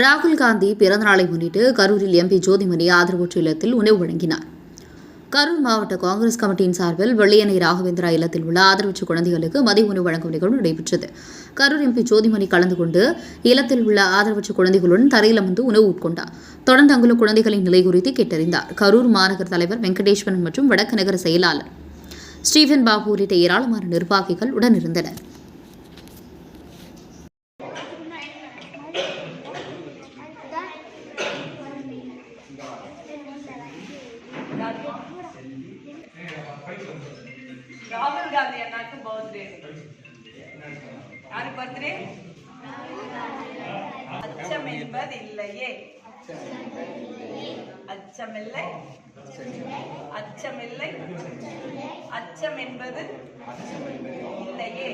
ராகுல் காந்தி பிறந்தநாளை முன்னிட்டு கரூரில் எம்பி ஜோதிமணி ஆதரவற்ற இல்லத்தில் உணவு வழங்கினார். கரூர் மாவட்ட காங்கிரஸ் கமிட்டியின் சார்பில் வெள்ளையனை ராகவேந்திரா இல்லத்தில் உள்ள ஆதரவற்ற குழந்தைகளுக்கு மதிய உணவு வழங்கும் நிகழ்வு நடைபெற்றது. கரூர் எம்பி ஜோதிமணி கலந்து கொண்டு இல்லத்தில் உள்ள ஆதரவற்ற குழந்தைகளுடன் தரையில் அமர்ந்து உணவு உட்கொண்டார். தொடர்ந்து அங்குள்ள குழந்தைகளின் நிலை குறித்து கேட்டறிந்தார். கரூர் மாநகர் தலைவர் வெங்கடேஸ்வரன் மற்றும் வடக்கு நகர செயலாளர் ஸ்டீஃபன் பாபு உள்ளிட்ட ஏராளமான நிர்வாகிகள் உடனிருந்தனர். யாரு பர்த்டே? அச்சம் என்பது இல்லையே அச்சமில்லை அச்சமில்லை அச்சம் என்பது இல்லையே.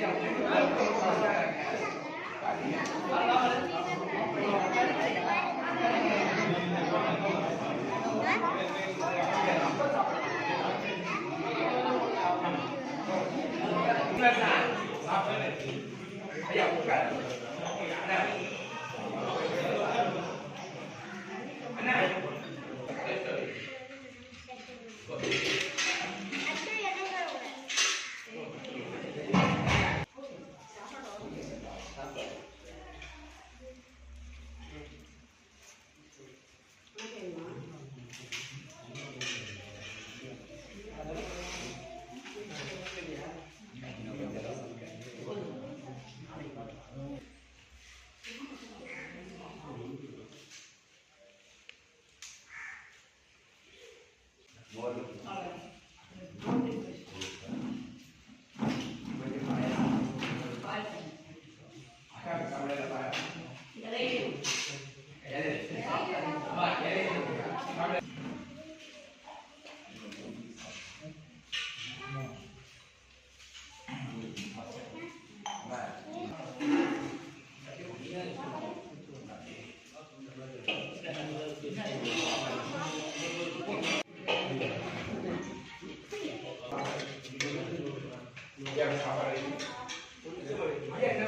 Thank. Yeah,